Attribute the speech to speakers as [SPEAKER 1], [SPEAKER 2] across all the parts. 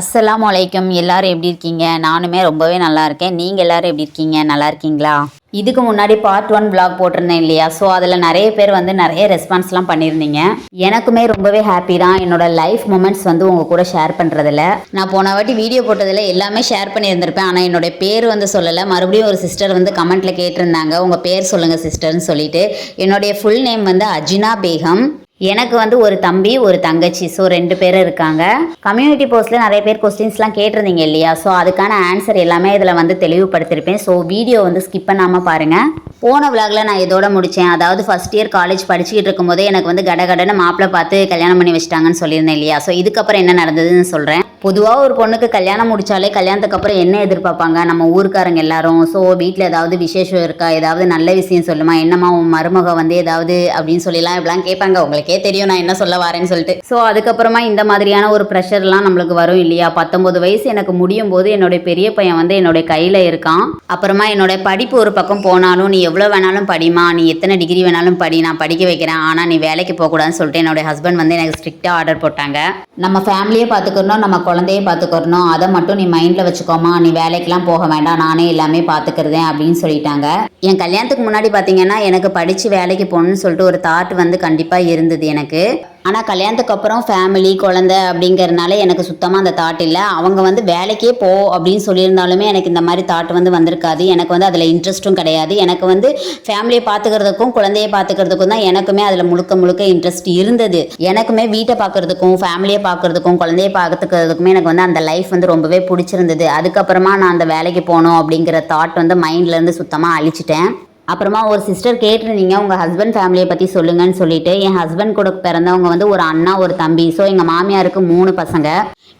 [SPEAKER 1] அஸ்லாம் வலைக்கம் எல்லாரும் எப்படி இருக்கீங்க நானுமே ரொம்பவே நல்லா இருக்கேன் நீங்கள் எல்லோரும் எப்படி இருக்கீங்க நல்லா இருக்கீங்களா இதுக்கு முன்னாடி பார்ட் ஒன் பிளாக் போட்டிருந்தேன் இல்லையா ஸோ அதில் நிறைய பேர் வந்து நிறைய ரெஸ்பான்ஸ்லாம் பண்ணியிருந்தீங்க எனக்குமே ரொம்பவே ஹாப்பி தான் என்னோட லைஃப் மூமெண்ட்ஸ் வந்து உங்கள் கூட ஷேர் பண்ணுறதுல நான் போன வாட்டி வீடியோ போட்டதில் எல்லாமே ஷேர் பண்ணியிருந்திருப்பேன் ஆனால் என்னோட பேர் வந்து சொல்லலை மறுபடியும் ஒரு சிஸ்டர் வந்து கமெண்ட்டில் கேட்டிருந்தாங்க உங்கள் பேர் சொல்லுங்கள் சிஸ்டர்னு சொல்லிட்டு என்னுடைய ஃபுல் நேம் வந்து அஜினா பேகம் எனக்கு வந்து ஒரு தம்பி ஒரு தங்கச்சி ஸோ ரெண்டு பேர் இருக்காங்க கம்யூனிட்டி போஸ்ட்டில் நிறைய பேர் கொஸ்டின்ஸ்லாம் கேட்டிருந்தீங்க இல்லையா ஸோ அதுக்கான ஆன்சர் எல்லாமே இதில் வந்து தெளிவுபடுத்திருப்பேன் ஸோ வீடியோ வந்து ஸ்கிப் பண்ணாமல் பாருங்கள் போன விலாகில் நான் இதோட முடித்தேன் அதாவது ஃபஸ்ட் இயர் காலேஜ் படிச்சுக்கிட்டு இருக்கும்போதே எனக்கு வந்து கடகடன்னு மாப்பிள்ளை பார்த்து கல்யாணம் பண்ணி வச்சிட்டாங்கன்னு சொல்லியிருந்தேன் இல்லையா ஸோ இதுக்கப்புறம் என்ன நடந்ததுன்னு சொல்கிறேன் பொதுவாக ஒரு பொண்ணுக்கு கல்யாணம் முடித்தாலே கல்யாணத்துக்கு அப்புறம் என்ன எதிர்பார்ப்பாங்க நம்ம ஊருக்காரங்க எல்லாரும் ஸோ வீட்டில் ஏதாவது விசேஷம் இருக்கா ஏதாவது நல்ல விஷயம் சொல்லுமா என்னம்மா உன் மருமக வந்து ஏதாவது அப்படின்னு சொல்லிலாம் இப்படிலாம் கேட்பாங்க உங்களுக்கே தெரியும் நான் என்ன சொல்ல வரேன்னு சொல்லிட்டு ஸோ அதுக்கப்புறமா இந்த மாதிரியான ஒரு ப்ரெஷர்லாம் நம்மளுக்கு வரும் இல்லையா பத்தொம்பது வயசு எனக்கு முடியும் போது என்னுடைய பெரிய பையன் வந்து என்னுடைய கையில் இருக்கான் அப்புறமா என்னுடைய படிப்பு ஒரு பக்கம் போனாலும் நீ எவ்வளோ வேணாலும் படிமா நீ எத்தனை டிகிரி வேணாலும் படி நான் படிக்க வைக்கிறேன் ஆனால் நீ வேலைக்கு போகக்கூடாதுன்னு சொல்லிட்டு என்னுடைய ஹஸ்பண்ட் வந்து எனக்கு ஸ்ட்ரிக்டாக ஆர்டர் போட்டாங்க நம்ம ஃபேமிலியை பார்த்துக்கணும் நம்ம குழந்தைய பார்த்துக்கறணும் அதை மட்டும் நீ மைண்டில் வச்சுக்கோமா நீ வேலைக்கெலாம் போக வேண்டாம் நானே எல்லாமே பார்த்துக்கிறதேன் அப்படின்னு சொல்லிட்டாங்க என் கல்யாணத்துக்கு முன்னாடி பார்த்தீங்கன்னா எனக்கு படித்து வேலைக்கு போகணும்னு சொல்லிட்டு ஒரு தாட் வந்து கண்டிப்பாக இருந்தது எனக்கு ஆனால் கல்யாணத்துக்கு அப்புறம் ஃபேமிலி குழந்த அப்படிங்கிறனால எனக்கு சுத்தமாக அந்த தாட் இல்லை அவங்க வந்து வேலைக்கே போ அப்படின்னு சொல்லியிருந்தாலுமே எனக்கு இந்த மாதிரி தாட் வந்து வந்திருக்காது எனக்கு வந்து அதில் இன்ட்ரெஸ்ட்டும் கிடையாது எனக்கு வந்து ஃபேமிலியை பார்த்துக்கிறதுக்கும் குழந்தைய பார்த்துக்கிறதுக்கும் தான் எனக்குமே அதில் முழுக்க முழுக்க இன்ட்ரெஸ்ட் இருந்தது எனக்குமே வீட்டை பார்க்குறதுக்கும் ஃபேமிலியை பார்க்குறதுக்கும் குழந்தைய பார்த்துக்கிறதுக்குமே எனக்கு வந்து அந்த லைஃப் வந்து ரொம்பவே பிடிச்சிருந்தது அதுக்கப்புறமா நான் அந்த வேலைக்கு போகணும் அப்படிங்கிற தாட் வந்து மைண்ட்லேருந்து சுத்தமாக அழிச்சிட்டேன் அப்புறமா ஒரு சிஸ்டர் கேட்டிருந்தீங்க உங்கள் ஹஸ்பண்ட் ஃபேமிலியை பற்றி சொல்லுங்கன்னு சொல்லிட்டு என் ஹஸ்பண்ட் கூட பிறந்தவங்க வந்து ஒரு அண்ணா ஒரு தம்பி ஸோ எங்கள் மாமியாருக்கு மூணு பசங்க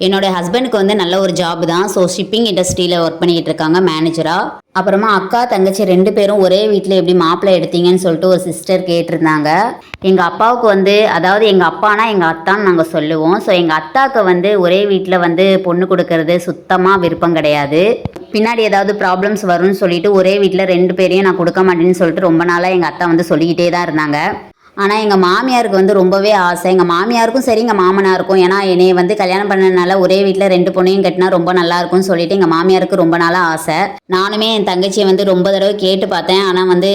[SPEAKER 1] என்னோட ஹஸ்பண்டுக்கு வந்து நல்ல ஒரு ஜாப் தான் ஸோ ஷிப்பிங் இண்டஸ்ட்ரியில் ஒர்க் பண்ணிக்கிட்டு இருக்காங்க மேனேஜராக அப்புறமா அக்கா தங்கச்சி ரெண்டு பேரும் ஒரே வீட்டில் எப்படி மாப்பிள்ளை எடுத்தீங்கன்னு சொல்லிட்டு ஒரு சிஸ்டர் கேட்டிருந்தாங்க எங்கள் அப்பாவுக்கு வந்து அதாவது எங்கள் அப்பானா எங்கள் அத்தான்னு நாங்கள் சொல்லுவோம் ஸோ எங்கள் அத்தாவுக்கு வந்து ஒரே வீட்டில் வந்து பொண்ணு கொடுக்கறது சுத்தமாக விருப்பம் கிடையாது பின்னாடி ஏதாவது ப்ராப்ளம்ஸ் வரும்னு சொல்லிட்டு ஒரே வீட்டில் ரெண்டு பேரையும் நான் கொடுக்க மாட்டேன்னு சொல்லிட்டு ரொம்ப நாளாக எங்கள் அத்தா வந்து சொல்லிக்கிட்டே தான் இருந்தாங்க ஆனால் எங்கள் மாமியாருக்கு வந்து ரொம்பவே ஆசை எங்கள் மாமியாருக்கும் சரி எங்கள் மாமனாருக்கும் ஏன்னா என்னைய வந்து கல்யாணம் பண்ணனால ஒரே வீட்டில் ரெண்டு பொண்ணையும் கட்டினா ரொம்ப நல்லா இருக்கும்னு சொல்லிட்டு எங்கள் மாமியாருக்கு ரொம்ப நாளாக ஆசை நானுமே என் தங்கச்சியை வந்து ரொம்ப தடவை கேட்டு பார்த்தேன் ஆனால் வந்து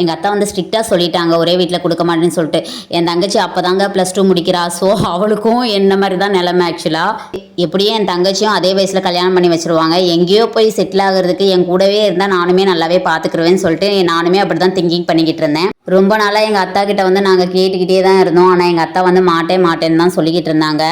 [SPEAKER 1] எங்கள் அத்தா வந்து ஸ்ட்ரிக்டாக சொல்லிட்டாங்க ஒரே வீட்டில் கொடுக்க மாட்டேன்னு சொல்லிட்டு என் தங்கச்சி அப்போ தாங்க ப்ளஸ் டூ முடிக்கிறா ஸோ அவளுக்கும் என்ன மாதிரி தான் நிலமை ஆக்சுவலாக எப்படியும் என் தங்கச்சியும் அதே வயசில் கல்யாணம் பண்ணி வச்சுருவாங்க எங்கேயோ போய் செட்டில் ஆகிறதுக்கு என் கூடவே இருந்தால் நானுமே நல்லாவே பார்த்துக்குருவேன்னு சொல்லிட்டு நானுமே அப்படி தான் திங்கிங் பண்ணிக்கிட்டு இருந்தேன் ரொம்ப நாளாக எங்கள் அத்தா கிட்ட வந்து நாங்கள் கேட்டுக்கிட்டே தான் இருந்தோம் ஆனால் எங்கள் அத்தா வந்து மாட்டே மாட்டேன்னு தான் சொல்லிக்கிட்டு இருந்தாங்க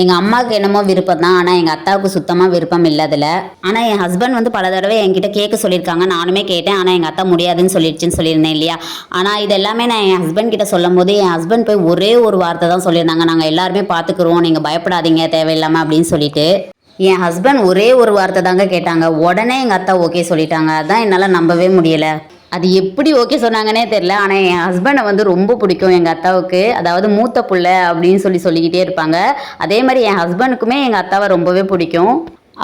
[SPEAKER 1] எங்கள் அம்மாவுக்கு என்னமோ விருப்பம் தான் ஆனால் எங்கள் அத்தாவுக்கு சுத்தமாக விருப்பம் இல்லை ஆனால் என் ஹஸ்பண்ட் வந்து பல தடவை என்கிட்ட கேட்க சொல்லியிருக்காங்க நானுமே கேட்டேன் ஆனால் எங்கள் அத்தா முடியாதுன்னு சொல்லிடுச்சுன்னு சொல்லியிருந்தேன் இல்லையா ஆனால் இது எல்லாமே நான் என் ஹஸ்பண்ட் கிட்ட சொல்லும் போது என் ஹஸ்பண்ட் போய் ஒரே ஒரு வார்த்தை தான் சொல்லியிருந்தாங்க நாங்கள் எல்லாருமே பார்த்துக்குறோம் நீங்கள் பயப்படாதீங்க தேவையில்லாமல் அப்படின்னு சொல்லிட்டு என் ஹஸ்பண்ட் ஒரே ஒரு வார்த்தை தாங்க கேட்டாங்க உடனே எங்கள் அத்தா ஓகே சொல்லிட்டாங்க அதான் என்னால் நம்பவே முடியலை அது எப்படி ஓகே சொன்னாங்கன்னே தெரில ஆனால் என் ஹஸ்பண்டை வந்து ரொம்ப பிடிக்கும் எங்கள் அத்தாவுக்கு அதாவது மூத்த புள்ள அப்படின்னு சொல்லி சொல்லிக்கிட்டே இருப்பாங்க அதே மாதிரி என் ஹஸ்பண்டுக்குமே எங்கள் அத்தாவை ரொம்பவே பிடிக்கும்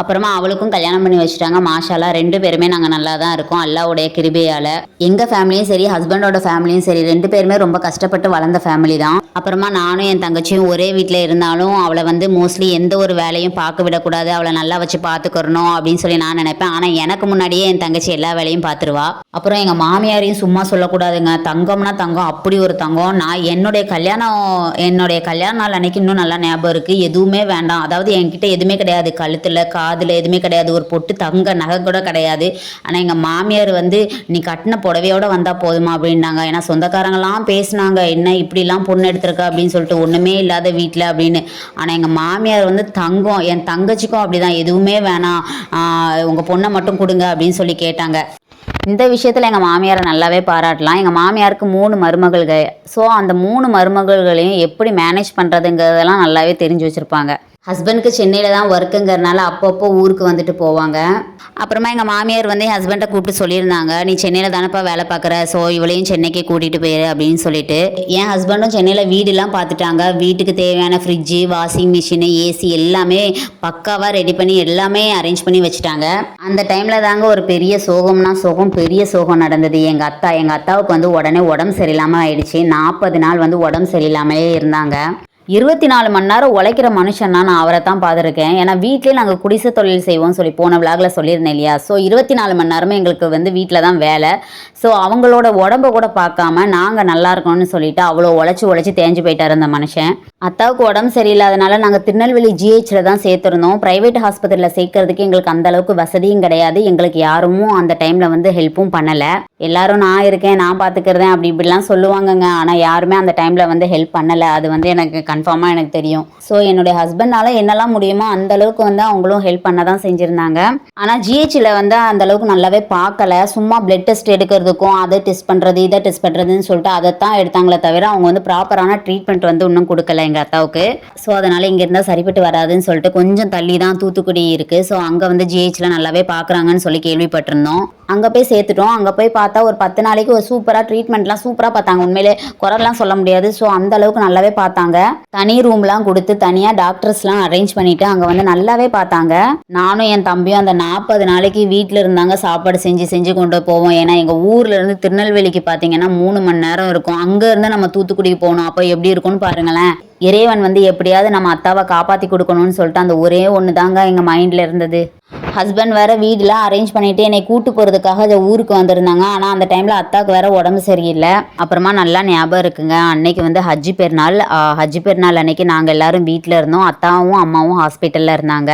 [SPEAKER 1] அப்புறமா அவளுக்கும் கல்யாணம் பண்ணி வச்சுட்டாங்க மாஷாலா ரெண்டு பேருமே நாங்கள் நல்லா தான் இருக்கோம் அல்லாவுடைய கிருபியால் எங்கள் ஃபேமிலியும் சரி ஹஸ்பண்டோட ஃபேமிலியும் சரி ரெண்டு பேருமே ரொம்ப கஷ்டப்பட்டு வளர்ந்த ஃபேமிலி தான் அப்புறமா நானும் என் தங்கச்சியும் ஒரே வீட்டில் இருந்தாலும் அவளை வந்து மோஸ்ட்லி எந்த ஒரு வேலையும் பார்க்க விடக்கூடாது அவளை நல்லா வச்சு பார்த்துக்கிறணும் அப்படின்னு சொல்லி நான் நினைப்பேன் ஆனால் எனக்கு முன்னாடியே என் தங்கச்சி எல்லா வேலையும் பார்த்துருவா அப்புறம் எங்கள் மாமியாரையும் சும்மா சொல்லக்கூடாதுங்க தங்கம்னா தங்கம் அப்படி ஒரு தங்கம் நான் என்னுடைய கல்யாணம் என்னுடைய கல்யாண நாள் அன்னைக்கு இன்னும் நல்லா ஞாபகம் இருக்குது எதுவுமே வேண்டாம் அதாவது என்கிட்ட எதுவுமே கிடையாது கழுத்தில் கா காதில் எதுவுமே கிடையாது ஒரு பொட்டு தங்க நகை கூட கிடையாது ஆனால் எங்கள் மாமியார் வந்து நீ கட்டின புடவையோடு வந்தால் போதுமா அப்படின்னாங்க ஏன்னா சொந்தக்காரங்களாம் பேசினாங்க என்ன இப்படிலாம் பொண்ணு எடுத்திருக்கா அப்படின்னு சொல்லிட்டு ஒன்றுமே இல்லாத வீட்டில் அப்படின்னு ஆனால் எங்கள் மாமியார் வந்து தங்கம் என் தங்கச்சிக்கும் அப்படி தான் எதுவுமே வேணாம் உங்கள் பொண்ணை மட்டும் கொடுங்க அப்படின்னு சொல்லி கேட்டாங்க இந்த விஷயத்தில் எங்கள் மாமியாரை நல்லாவே பாராட்டலாம் எங்கள் மாமியாருக்கு மூணு மருமகள்கள் ஸோ அந்த மூணு மருமகள்களையும் எப்படி மேனேஜ் பண்ணுறதுங்கிறதெல்லாம் நல்லாவே தெரிஞ்சு வச்சுருப்பாங்க ஹஸ்பண்டுக்கு சென்னையில் தான் ஒர்க்குங்கிறனால அப்பப்போ ஊருக்கு வந்துட்டு போவாங்க அப்புறமா எங்கள் மாமியார் வந்து என் ஹஸ்பண்டை கூப்பிட்டு சொல்லியிருந்தாங்க நீ சென்னையில் தானேப்பா வேலை பார்க்குற ஸோ இவளையும் சென்னைக்கே கூட்டிகிட்டு போயிரு அப்படின்னு சொல்லிட்டு என் ஹஸ்பண்டும் சென்னையில் வீடுலாம் பார்த்துட்டாங்க வீட்டுக்கு தேவையான ஃப்ரிட்ஜு வாஷிங் மிஷினு ஏசி எல்லாமே பக்காவாக ரெடி பண்ணி எல்லாமே அரேஞ்ச் பண்ணி வச்சுட்டாங்க அந்த டைமில் தாங்க ஒரு பெரிய சோகம்னா சோகம் பெரிய சோகம் நடந்தது எங்கள் அத்தா எங்கள் அத்தாவுக்கு வந்து உடனே உடம்பு சரியில்லாமல் ஆயிடுச்சு நாற்பது நாள் வந்து உடம்பு சரியில்லாமலே இருந்தாங்க இருபத்தி நாலு மணி நேரம் உழைக்கிற மனுஷன்னா நான் அவரை தான் பார்த்துருக்கேன் ஏன்னா வீட்லேயே நாங்கள் குடிசை தொழில் செய்வோம் சொல்லி போன விளாகில் சொல்லியிருந்தேன் இல்லையா ஸோ இருபத்தி நாலு மணி நேரமும் எங்களுக்கு வந்து வீட்டில் தான் வேலை ஸோ அவங்களோட உடம்ப கூட பார்க்காம நாங்கள் நல்லா இருக்கணும்னு சொல்லிட்டு அவ்வளோ உழைச்சி உழைச்சி தேஞ்சு போயிட்டார் அந்த மனுஷன் அத்தாவுக்கு உடம்பு சரியில்லாதனால நாங்கள் திருநெல்வேலி ஜிஹெச்சில் தான் சேர்த்துருந்தோம் ப்ரைவேட் ஹாஸ்பத்திரியில் சேர்க்கறதுக்கு எங்களுக்கு அந்த அளவுக்கு வசதியும் கிடையாது எங்களுக்கு யாரும் அந்த டைமில் வந்து ஹெல்ப்பும் பண்ணலை எல்லாரும் நான் இருக்கேன் நான் பார்த்துக்கிறதேன் அப்படி இப்படிலாம் சொல்லுவாங்கங்க ஆனால் யாருமே அந்த டைமில் வந்து ஹெல்ப் பண்ணலை அது வந்து எனக்கு கன்ஃபார்மாக எனக்கு தெரியும் ஸோ என்னுடைய ஹஸ்பண்டால் என்னெல்லாம் முடியுமோ அந்த அளவுக்கு வந்து அவங்களும் ஹெல்ப் பண்ண தான் செஞ்சுருந்தாங்க ஆனால் ஜிஹெச்சில் வந்து அந்த அளவுக்கு நல்லாவே பார்க்கல சும்மா பிளட் டெஸ்ட் எடுக்கிறதுக்கும் அதை டெஸ்ட் பண்ணுறது இதை டெஸ்ட் பண்ணுறதுன்னு சொல்லிட்டு அதை தான் எடுத்தாங்களே தவிர அவங்க வந்து ப்ராப்பரான ட்ரீட்மெண்ட் வந்து இன்னும் கொடுக்கல எங்கள் அத்தாவுக்கு ஸோ அதனால் இங்கேருந்தா சரிப்பட்டு வராதுன்னு சொல்லிட்டு கொஞ்சம் தள்ளி தான் தூத்துக்குடி இருக்குது ஸோ அங்கே வந்து ஜிஹெச்லாம் நல்லாவே பார்க்குறாங்கன்னு சொல்லி கேள்விப்பட்டிருந்தோம் அங்கே போய் சேர்த்துட்டோம் அங்கே போய் பார்த்தா ஒரு பத்து நாளைக்கு ஒரு சூப்பராக ட்ரீட்மெண்ட்லாம் சூப்பராக பார்த்தாங்க உண்மையிலே குறைலாம் சொல்ல முடியாது ஸோ அந்த அளவுக்கு நல்லாவே பார்த்தாங்க தனி ரூம்லாம் கொடுத்து தனியாக டாக்டர்ஸ்லாம் அரேஞ்ச் பண்ணிவிட்டு அங்கே வந்து நல்லாவே பார்த்தாங்க நானும் என் தம்பியும் அந்த நாற்பது நாளைக்கு வீட்டில் இருந்தாங்க சாப்பாடு செஞ்சு செஞ்சு கொண்டு போவோம் ஏன்னா எங்கள் ஊர்லேருந்து திருநெல்வேலிக்கு பார்த்தீங்கன்னா மூணு மணி நேரம் இருக்கும் அங்கேருந்து நம்ம தூத்துக்குடிக்கு போகணும் அப்போ எப்படி இருக்கும்னு பாருங்களேன் இறைவன் வந்து எப்படியாவது நம்ம அத்தாவை காப்பாற்றி கொடுக்கணும்னு சொல்லிட்டு அந்த ஒரே ஒன்று தாங்க எங்கள் மைண்டில் இருந்தது ஹஸ்பண்ட் வேறு வீடெலாம் அரேஞ்ச் பண்ணிவிட்டு என்னை கூட்டு போகிறதுக்காக அதை ஊருக்கு வந்திருந்தாங்க ஆனால் அந்த டைமில் அத்தாவுக்கு வேறு உடம்பு சரியில்லை அப்புறமா நல்லா ஞாபகம் இருக்குங்க அன்னைக்கு வந்து ஹஜ்ஜி பெருநாள் ஹஜ்ஜி பெருநாள் அன்னைக்கு நாங்கள் எல்லோரும் வீட்டில் இருந்தோம் அத்தாவும் அம்மாவும் ஹாஸ்பிட்டலில் இருந்தாங்க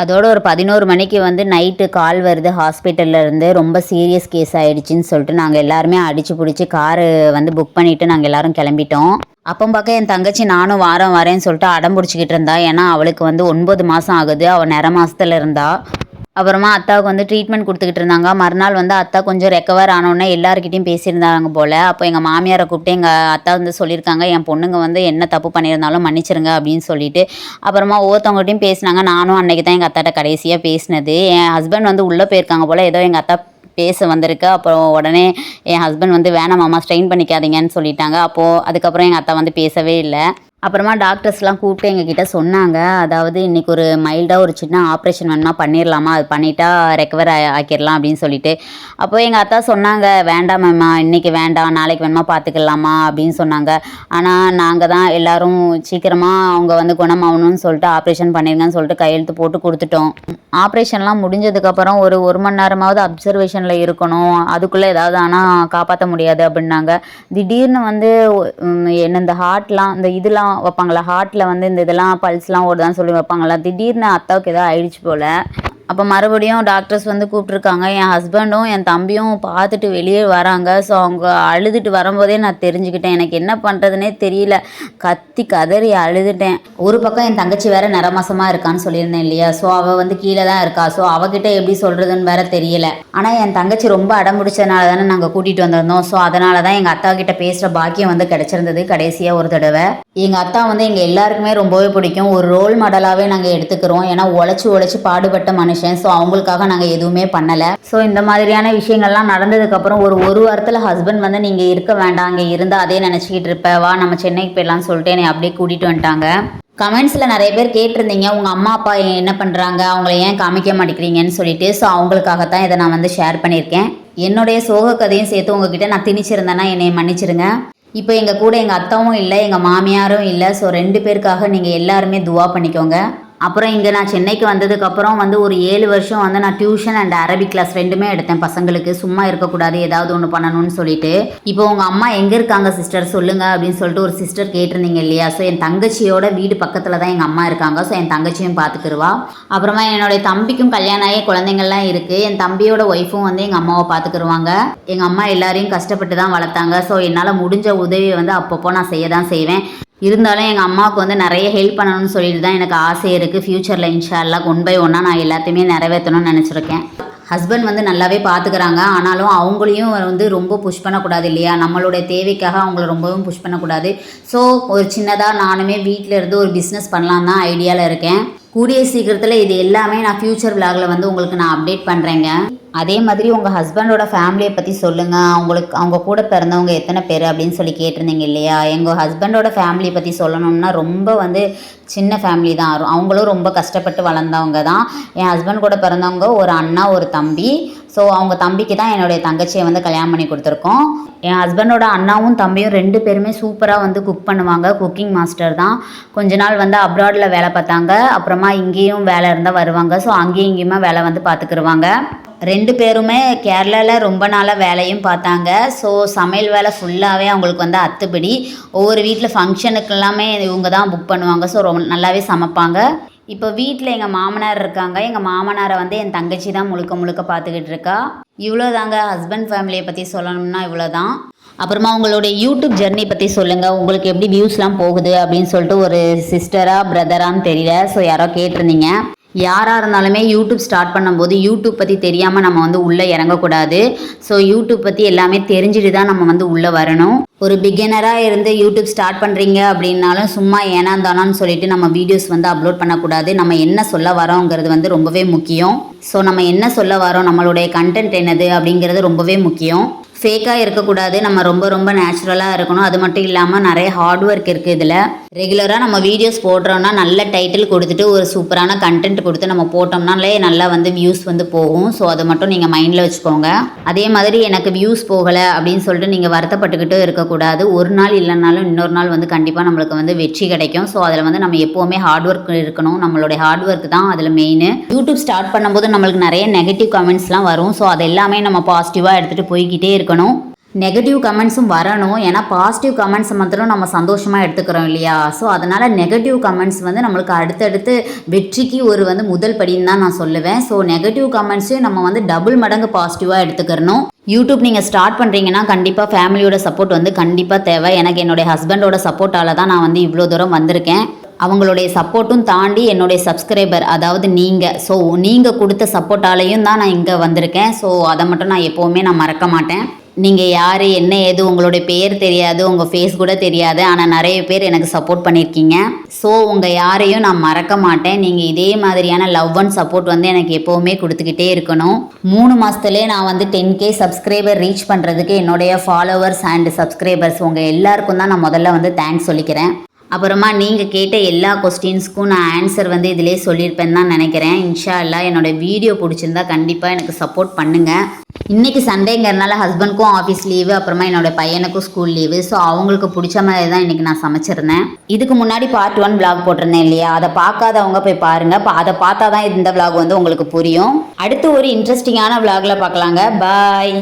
[SPEAKER 1] அதோட ஒரு பதினோரு மணிக்கு வந்து நைட்டு கால் வருது ஹாஸ்பிட்டலில் இருந்து ரொம்ப சீரியஸ் கேஸ் ஆகிடுச்சின்னு சொல்லிட்டு நாங்கள் எல்லாருமே அடித்து பிடிச்சி காரு வந்து புக் பண்ணிவிட்டு நாங்கள் எல்லோரும் கிளம்பிட்டோம் அப்போ பார்க்க என் தங்கச்சி நானும் வாரம் வரேன்னு சொல்லிட்டு அடம் பிடிச்சிக்கிட்டு இருந்தா ஏன்னா அவளுக்கு வந்து ஒன்பது மாதம் ஆகுது அவள் நிற மாதத்தில் இருந்தா அப்புறமா அத்தாவுக்கு வந்து ட்ரீட்மெண்ட் கொடுத்துக்கிட்டு இருந்தாங்க மறுநாள் வந்து அத்தா கொஞ்சம் ரெக்கவர் ஆனோடனே எல்லாருக்கிட்டையும் பேசியிருந்தாங்க போல் அப்போ எங்கள் மாமியாரை கூப்பிட்டு எங்கள் அத்தா வந்து சொல்லியிருக்காங்க என் பொண்ணுங்க வந்து என்ன தப்பு பண்ணியிருந்தாலும் மன்னிச்சிருங்க அப்படின்னு சொல்லிட்டு அப்புறமா ஒவ்வொருத்தவங்ககிட்டையும் பேசினாங்க நானும் அன்றைக்கி தான் எங்கள் அத்தாட்ட கடைசியாக பேசினது என் ஹஸ்பண்ட் வந்து உள்ளே போயிருக்காங்க போல் ஏதோ எங்கள் அத்தா பேச வந்திருக்கு அப்புறம் உடனே என் ஹஸ்பண்ட் வந்து வேணாம் மாமா ஸ்ட்ரெயின் பண்ணிக்காதீங்கன்னு சொல்லிட்டாங்க அப்போது அதுக்கப்புறம் எங்கள் அத்தை வந்து பேசவே இல்லை அப்புறமா டாக்டர்ஸ்லாம் கூப்பிட்டு எங்ககிட்ட சொன்னாங்க அதாவது இன்றைக்கி ஒரு மைல்டாக ஒரு சின்ன ஆப்ரேஷன் வேணால் பண்ணிடலாமா அது பண்ணிட்டா ரெக்கவர் ஆக்கிடலாம் அப்படின்னு சொல்லிட்டு அப்போ எங்கள் அத்தா சொன்னாங்க வேண்டாம் மேம்மா இன்றைக்கி வேண்டாம் நாளைக்கு வேணுமா பார்த்துக்கலாமா அப்படின்னு சொன்னாங்க ஆனால் நாங்கள் தான் எல்லோரும் சீக்கிரமாக அவங்க வந்து குணமாகணும்னு சொல்லிட்டு ஆப்ரேஷன் பண்ணிடுங்கன்னு சொல்லிட்டு கையெழுத்து போட்டு கொடுத்துட்டோம் ஆப்ரேஷன்லாம் முடிஞ்சதுக்கப்புறம் ஒரு ஒரு மணி நேரமாவது அப்சர்வேஷனில் இருக்கணும் அதுக்குள்ளே ஏதாவது ஆனால் காப்பாற்ற முடியாது அப்படின்னாங்க திடீர்னு வந்து என்ன இந்த ஹார்ட்லாம் இந்த இதெல்லாம் இதெல்லாம் வைப்பாங்களா ஹார்ட்டில் வந்து இந்த இதெல்லாம் பல்ஸ்லாம் ஓடுதான்னு சொல்லி வைப்பாங்களா திடீர்னு அத்தாவுக்கு ஏதாவது ஆயிடுச்சு போல் அப்போ மறுபடியும் டாக்டர்ஸ் வந்து கூப்பிட்ருக்காங்க என் ஹஸ்பண்டும் என் தம்பியும் பார்த்துட்டு வெளியே வராங்க ஸோ அவங்க அழுதுட்டு வரும்போதே நான் தெரிஞ்சுக்கிட்டேன் எனக்கு என்ன பண்ணுறதுனே தெரியல கத்தி கதறி அழுதுட்டேன் ஒரு பக்கம் என் தங்கச்சி வேற நரமாசமாக இருக்கான்னு சொல்லியிருந்தேன் இல்லையா ஸோ அவள் வந்து கீழே தான் இருக்கா ஸோ அவகிட்ட எப்படி சொல்கிறதுன்னு வேற தெரியல ஆனால் என் தங்கச்சி ரொம்ப அடம்பிடிச்சதுனால தானே நாங்கள் கூட்டிகிட்டு வந்திருந்தோம் ஸோ அதனால தான் எங்கள் அத்தா கிட்ட பேசுகிற பாக்கியம் வந்து கிடச்சிருந்தது கடைசியாக ஒரு தடவை எங்கள் அத்தா வந்து எங்கள் எல்லாருக்குமே ரொம்பவே பிடிக்கும் ஒரு ரோல் மாடலாகவே நாங்கள் எடுத்துக்கிறோம் ஏன்னா உழைச்சி உழைச்சி பாடுபட்ட மனுஷன் மனுஷன் ஸோ அவங்களுக்காக நாங்கள் எதுவுமே பண்ணலை ஸோ இந்த மாதிரியான விஷயங்கள்லாம் நடந்ததுக்கப்புறம் ஒரு ஒரு வாரத்தில் ஹஸ்பண்ட் வந்து நீங்கள் இருக்க வேண்டாம் அங்கே இருந்தால் அதே நினச்சிக்கிட்டு இருப்ப வா நம்ம சென்னைக்கு போயிடலாம்னு சொல்லிட்டு என்னை அப்படியே கூட்டிகிட்டு வந்துட்டாங்க கமெண்ட்ஸில் நிறைய பேர் கேட்டிருந்தீங்க உங்கள் அம்மா அப்பா என்ன பண்ணுறாங்க அவங்கள ஏன் காமிக்க மாட்டேங்கிறீங்கன்னு சொல்லிட்டு ஸோ அவங்களுக்காக தான் இதை நான் வந்து ஷேர் பண்ணியிருக்கேன் என்னுடைய சோக கதையும் சேர்த்து உங்ககிட்ட நான் திணிச்சிருந்தேன்னா என்னை மன்னிச்சிருங்க இப்போ எங்கள் கூட எங்கள் அத்தாவும் இல்லை எங்கள் மாமியாரும் இல்லை ஸோ ரெண்டு பேருக்காக நீங்கள் எல்லாருமே துவா பண்ணிக்கோங்க அப்புறம் இங்கே நான் சென்னைக்கு வந்ததுக்கப்புறம் வந்து ஒரு ஏழு வருஷம் வந்து நான் டியூஷன் அண்ட் அரபிக் கிளாஸ் ரெண்டுமே எடுத்தேன் பசங்களுக்கு சும்மா இருக்கக்கூடாது ஏதாவது ஒன்று பண்ணணும்னு சொல்லிட்டு இப்போ உங்கள் அம்மா எங்கே இருக்காங்க சிஸ்டர் சொல்லுங்க அப்படின்னு சொல்லிட்டு ஒரு சிஸ்டர் கேட்டிருந்தீங்க இல்லையா ஸோ என் தங்கச்சியோட வீடு பக்கத்தில் தான் எங்கள் அம்மா இருக்காங்க ஸோ என் தங்கச்சியும் பார்த்துக்குருவா அப்புறமா என்னுடைய தம்பிக்கும் கல்யாணம் ஆகி குழந்தைங்கள்லாம் இருக்குது என் தம்பியோட ஒய்ஃபும் வந்து எங்கள் அம்மாவை பார்த்துக்குருவாங்க எங்கள் அம்மா எல்லாரையும் கஷ்டப்பட்டு தான் வளர்த்தாங்க ஸோ என்னால் முடிஞ்ச உதவியை வந்து அப்பப்போ நான் செய்ய தான் செய்வேன் இருந்தாலும் எங்கள் அம்மாவுக்கு வந்து நிறைய ஹெல்ப் பண்ணணும்னு சொல்லிட்டு தான் எனக்கு ஆசை இருக்குது ஃப்யூச்சரில் இன்ஷால்லாம் ஒன் பை ஒன்னாக நான் எல்லாத்தையுமே நிறைவேற்றணும்னு நினச்சிருக்கேன் ஹஸ்பண்ட் வந்து நல்லாவே பார்த்துக்கிறாங்க ஆனாலும் அவங்களையும் வந்து ரொம்ப புஷ் பண்ணக்கூடாது இல்லையா நம்மளுடைய தேவைக்காக அவங்கள ரொம்பவும் புஷ் பண்ணக்கூடாது ஸோ ஒரு சின்னதாக நானுமே வீட்டில் இருந்து ஒரு பிஸ்னஸ் பண்ணலாம் தான் ஐடியாவில் இருக்கேன் கூடிய சீக்கிரத்தில் இது எல்லாமே நான் ஃப்யூச்சர் விலாகில் வந்து உங்களுக்கு நான் அப்டேட் பண்ணுறேங்க அதே மாதிரி உங்கள் ஹஸ்பண்டோட ஃபேமிலியை பற்றி சொல்லுங்கள் அவங்களுக்கு அவங்க கூட பிறந்தவங்க எத்தனை பேர் அப்படின்னு சொல்லி கேட்டிருந்தீங்க இல்லையா எங்கள் ஹஸ்பண்டோட ஃபேமிலியை பற்றி சொல்லணும்னா ரொம்ப வந்து சின்ன ஃபேமிலி தான் அவங்களும் ரொம்ப கஷ்டப்பட்டு வளர்ந்தவங்க தான் என் ஹஸ்பண்ட் கூட பிறந்தவங்க ஒரு அண்ணா ஒரு தம்பி ஸோ அவங்க தம்பிக்கு தான் என்னுடைய தங்கச்சியை வந்து கல்யாணம் பண்ணி கொடுத்துருக்கோம் என் ஹஸ்பண்டோட அண்ணாவும் தம்பியும் ரெண்டு பேருமே சூப்பராக வந்து குக் பண்ணுவாங்க குக்கிங் மாஸ்டர் தான் கொஞ்ச நாள் வந்து அப்ராடில் வேலை பார்த்தாங்க அப்புறமா இங்கேயும் வேலை இருந்தால் வருவாங்க ஸோ அங்கேயும் இங்கேயுமே வேலை வந்து பார்த்துக்குருவாங்க ரெண்டு பேருமே கேரளாவில் ரொம்ப நாளாக வேலையும் பார்த்தாங்க ஸோ சமையல் வேலை ஃபுல்லாகவே அவங்களுக்கு வந்து அத்துப்படி ஒவ்வொரு வீட்டில் ஃபங்க்ஷனுக்கு எல்லாமே இவங்க தான் புக் பண்ணுவாங்க ஸோ ரொம்ப நல்லாவே சமைப்பாங்க இப்போ வீட்டில் எங்கள் மாமனார் இருக்காங்க எங்கள் மாமனாரை வந்து என் தங்கச்சி தான் முழுக்க முழுக்க பார்த்துக்கிட்டு இருக்கா இவ்வளோ தாங்க ஹஸ்பண்ட் ஃபேமிலியை பற்றி சொல்லணும்னா இவ்வளோ தான் அப்புறமா உங்களுடைய யூடியூப் ஜெர்னி பற்றி சொல்லுங்கள் உங்களுக்கு எப்படி வியூஸ்லாம் போகுது அப்படின்னு சொல்லிட்டு ஒரு சிஸ்டராக பிரதரான்னு தெரியல ஸோ யாரோ கேட்டிருந்தீங்க யாராக இருந்தாலுமே யூடியூப் ஸ்டார்ட் பண்ணும்போது யூடியூப் பற்றி தெரியாமல் நம்ம வந்து உள்ளே இறங்கக்கூடாது ஸோ யூடியூப் பற்றி எல்லாமே தெரிஞ்சுட்டு தான் நம்ம வந்து உள்ளே வரணும் ஒரு பிகினராக இருந்து யூடியூப் ஸ்டார்ட் பண்ணுறீங்க அப்படின்னாலும் சும்மா ஏனாந்தானான்னு சொல்லிட்டு நம்ம வீடியோஸ் வந்து அப்லோட் பண்ணக்கூடாது நம்ம என்ன சொல்ல வரோங்கிறது வந்து ரொம்பவே முக்கியம் ஸோ நம்ம என்ன சொல்ல வரோம் நம்மளுடைய கண்டென்ட் என்னது அப்படிங்கிறது ரொம்பவே முக்கியம் ஃபேக்காக இருக்கக்கூடாது நம்ம ரொம்ப ரொம்ப நேச்சுரலாக இருக்கணும் அது மட்டும் இல்லாமல் நிறைய ஹார்ட் ஒர்க் இருக்குது இதில் ரெகுலராக நம்ம வீடியோஸ் போடுறோம்னா நல்ல டைட்டில் கொடுத்துட்டு ஒரு சூப்பரான கண்டென்ட் கொடுத்து நம்ம போட்டோம்னாலே நல்லா வந்து வியூஸ் வந்து போகும் ஸோ அதை மட்டும் நீங்கள் மைண்டில் வச்சுக்கோங்க அதே மாதிரி எனக்கு வியூஸ் போகலை அப்படின்னு சொல்லிட்டு நீங்கள் வருத்தப்பட்டுக்கிட்டு இருக்கக்கூடாது ஒரு நாள் இல்லைனாலும் இன்னொரு நாள் வந்து கண்டிப்பாக நம்மளுக்கு வந்து வெற்றி கிடைக்கும் ஸோ அதில் வந்து நம்ம எப்போவுமே ஹார்ட் ஒர்க் இருக்கணும் நம்மளுடைய ஹார்ட் ஒர்க் தான் அதில் மெயின் யூடியூப் ஸ்டார்ட் பண்ணும்போது நம்மளுக்கு நிறைய நெகட்டிவ் கமெண்ட்ஸ்லாம் வரும் ஸோ அது எல்லாமே நம்ம பாசிட்டிவாக எடுத்துகிட்டு போய்கிட்டே இருக்கணும் நெகட்டிவ் கமெண்ட்ஸும் வரணும் ஏன்னா பாசிட்டிவ் கமெண்ட்ஸ் மாத்திரம் நம்ம சந்தோஷமாக எடுத்துக்கிறோம் இல்லையா ஸோ அதனால் நெகட்டிவ் கமெண்ட்ஸ் வந்து நம்மளுக்கு அடுத்தடுத்து வெற்றிக்கு ஒரு வந்து முதல் படின்னு தான் நான் சொல்லுவேன் ஸோ நெகட்டிவ் கமெண்ட்ஸையும் நம்ம வந்து டபுள் மடங்கு பாசிட்டிவாக எடுத்துக்கிறணும் யூடியூப் நீங்கள் ஸ்டார்ட் பண்ணுறீங்கன்னா கண்டிப்பாக ஃபேமிலியோட சப்போர்ட் வந்து கண்டிப்பாக தேவை எனக்கு என்னுடைய ஹஸ்பண்டோட சப்போர்ட்டால் தான் நான் வந்து இவ்வளோ தூரம் வந்திருக்கேன் அவங்களுடைய சப்போர்ட்டும் தாண்டி என்னுடைய சப்ஸ்கிரைபர் அதாவது நீங்கள் ஸோ நீங்கள் கொடுத்த சப்போர்ட்டாலேயும் தான் நான் இங்கே வந்திருக்கேன் ஸோ அதை மட்டும் நான் எப்போவுமே நான் மறக்க மாட்டேன் நீங்கள் யார் என்ன ஏது உங்களுடைய பெயர் தெரியாது உங்கள் ஃபேஸ் கூட தெரியாது ஆனால் நிறைய பேர் எனக்கு சப்போர்ட் பண்ணியிருக்கீங்க ஸோ உங்கள் யாரையும் நான் மறக்க மாட்டேன் நீங்கள் இதே மாதிரியான லவ் அண்ட் சப்போர்ட் வந்து எனக்கு எப்போவுமே கொடுத்துக்கிட்டே இருக்கணும் மூணு மாதத்துலேயே நான் வந்து டென் கே சப்ஸ்கிரைபர் ரீச் பண்ணுறதுக்கு என்னுடைய ஃபாலோவர்ஸ் அண்ட் சப்ஸ்கிரைபர்ஸ் உங்கள் எல்லாருக்கும் தான் நான் முதல்ல வந்து தேங்க்ஸ் சொல்லிக்கிறேன் அப்புறமா நீங்கள் கேட்ட எல்லா கொஸ்டின்ஸ்க்கும் நான் ஆன்சர் வந்து இதிலே சொல்லியிருப்பேன் தான் நினைக்கிறேன் இன்ஷா அல்லா என்னோடய வீடியோ பிடிச்சிருந்தா கண்டிப்பாக எனக்கு சப்போர்ட் பண்ணுங்கள் இன்றைக்கி சண்டேங்கிறனால ஹஸ்பண்ட்க்கும் ஆஃபீஸ் லீவு அப்புறமா என்னோடய பையனுக்கும் ஸ்கூல் லீவு ஸோ அவங்களுக்கு பிடிச்ச மாதிரி தான் இன்றைக்கி நான் சமைச்சிருந்தேன் இதுக்கு முன்னாடி பார்ட் ஒன் விளாக் போட்டிருந்தேன் இல்லையா அதை பார்க்காதவங்க போய் பாருங்கள் அதை பார்த்தா தான் இந்த விளாக் வந்து உங்களுக்கு புரியும் அடுத்து ஒரு இன்ட்ரெஸ்டிங்கான விளாகில் பார்க்கலாங்க பாய்